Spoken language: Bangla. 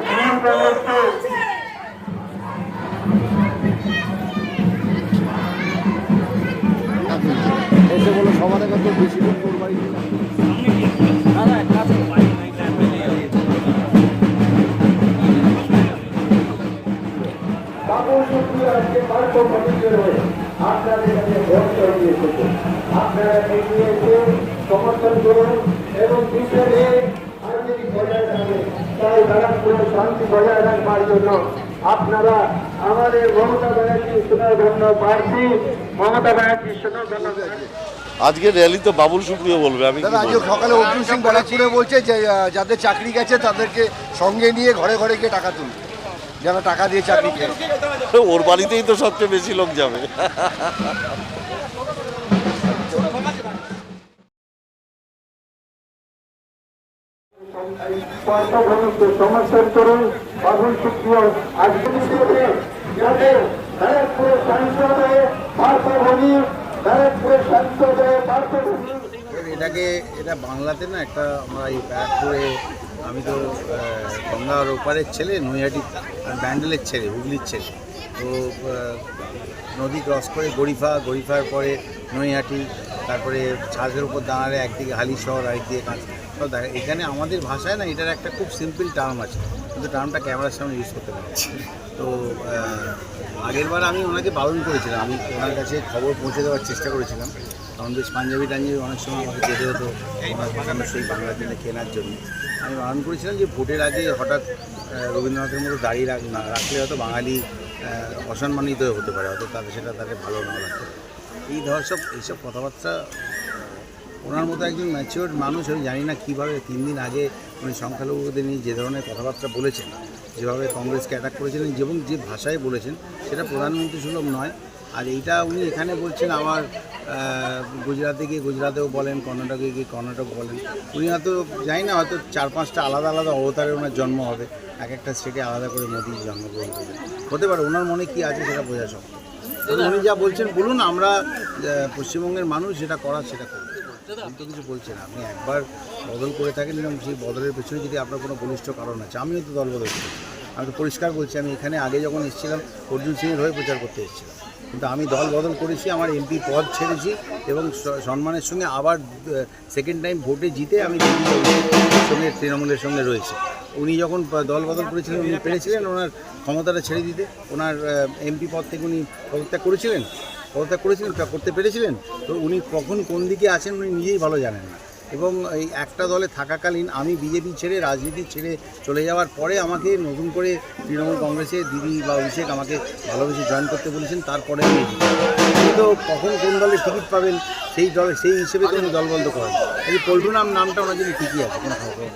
তৃণমূল কংগ্রেসকে এসে বলো সবার আগে বেশি লোক আপনারা এগিয়ে এসে সমর্থন করুন এবং বিশেষে বজায় রাখবে তাই ব্যারাকপুরে শান্তি বজায় রাখবার জন্য আপনারা আমাদের মমতা ব্যানার্জি সুনাধন্য প্রার্থী মমতা ব্যানার্জি সুনাধন্য আজকে র্যালি তো বাবুল সুপ্রিয় বলবে আমি আজকে সকালে অর্জুন সিং ব্যারাকপুরে বলছে যে যাদের চাকরি গেছে তাদেরকে সঙ্গে নিয়ে ঘরে ঘরে গিয়ে টাকা তুলবে যারা টাকা দিয়ে চাকরি খেয়ে। ওর বাড়িতেই তো সবচেয়ে বেশি লোক যাবে। এটাকে, এটা বাংলাতে না একটা আমরা এই ব্যারাকপুরে আমি তো গঙ্গার ওপারের ছেলে, নৈহাটি ব্যান্ডেলের ছেলে, হুগলির ছেলে। তো নদী ক্রস করে গরিফা, গরিফার পরে নৈহাটি তারপরে ছাদের উপর দাঁড়ালে একদিকে হালি শহর, আরেকদিকে কাঁচ। তো দেখা- এখানে আমাদের ভাষায় না এটার একটা খুব সিম্পল টার্ম আছে, কিন্তু টার্মটা ক্যামেরার সামনে ইউজ করতে পারছি তো আগেরবার আমি ওনাকে বারণ করেছিলাম, আমি ওনার কাছে খবর পৌঁছে দেওয়ার চেষ্টা করেছিলাম। কারণ বেশ পাঞ্জাবি টাঞ্জাবি অনেক সময় আমাকে যেতে হতো ওনার ভাষানো সেই বাংলা দিনে কেনার জন্য। আমি বারণ করেছিলাম যে ভোটের আগে হঠাৎ রবীন্দ্রনাথের মতো দাঁড়িয়ে রাখলে হয়তো বাঙালি অসম্মানিত হতে পারে, হয়তো তাদের সেটা তাদের ভালো না লাগতো এই ধর সব এইসব কথাবার্তা, ওনার মতো একজন ম্যাচিওর মানুষ, আমি জানি না কীভাবে তিন দিন আগে উনি সংখ্যালঘুদের নিয়ে যে ধরনের কথাবার্তা বলেছেন, যেভাবে কংগ্রেসকে অ্যাটাক করেছিলেন এবং যে ভাষায় বলেছেন, সেটা প্রধানমন্ত্রী সুলভ নয়। আর এইটা উনি এখানে বলছেন আবার গুজরাতে গিয়ে গুজরাতেও বলেন, কর্ণাটকে গিয়ে কর্ণাটক বলেন। উনি হয়তো, জানি না, হয়তো চার পাঁচটা আলাদা আলাদা অবতারে ওনার জন্ম হবে। এক একটা স্টেটে আলাদা করে মোদী জন্মগ্রহণ করবেন হতে পারে, ওনার মনে কী আছে সেটা বোঝা তবে উনি যা বলছেন বলুন আমরা পশ্চিমবঙ্গের মানুষ যেটা করার সেটা করব। তো কিছু বলছেন আপনি একবার বদল করে থাকেন এবং সেই বদলের পেছনে যদি আপনার কোনো বলিষ্ঠ কারণ আছে আমিও তো দল বদল করি আমি তো পরিষ্কার বলছি আমি এখানে আগে যখন এসেছিলাম অর্জুন সিংয়ের হয়ে প্রচার করতে এসেছিলাম। কিন্তু আমি দল বদল করেছি আমার এমপি পদ ছেড়েছি এবং সম্মানের সঙ্গে আবার সেকেন্ড টাইম ভোটে জিতে আমি সঙ্গে তৃণমূলের সঙ্গে রয়েছি। উনি যখন দল বদল করেছিলেন, উনি পেরেছিলেন ওনার ক্ষমতাটা ছেড়ে দিতে। ওনার এমপি পদ থেকে উনি পদত্যাগ করেছিলেন। পদত্যাগ করেছিলেন করতে পেরেছিলেন। তো উনি কখন কোন দিকে আছেন উনি নিজেই ভালো জানেন না। এবং এই একটা দলে থাকাকালীন আমি বিজেপি ছেড়ে, রাজনীতি ছেড়ে চলে যাওয়ার পরে আমাকে নতুন করে তৃণমূল কংগ্রেসে দিদি বা অভিষেক আমাকে ভালোবেসে জয়েন করতে বলেছেন, তারপরে তো কখন কোন দলে টিকিট পাবেন, সেই দলে, সেই হিসেবে তো উনি দলবন্ধ করেন। এই পল্টু নাম নামটা ওনার জন্য ঠিকই আছে, কোনো খবর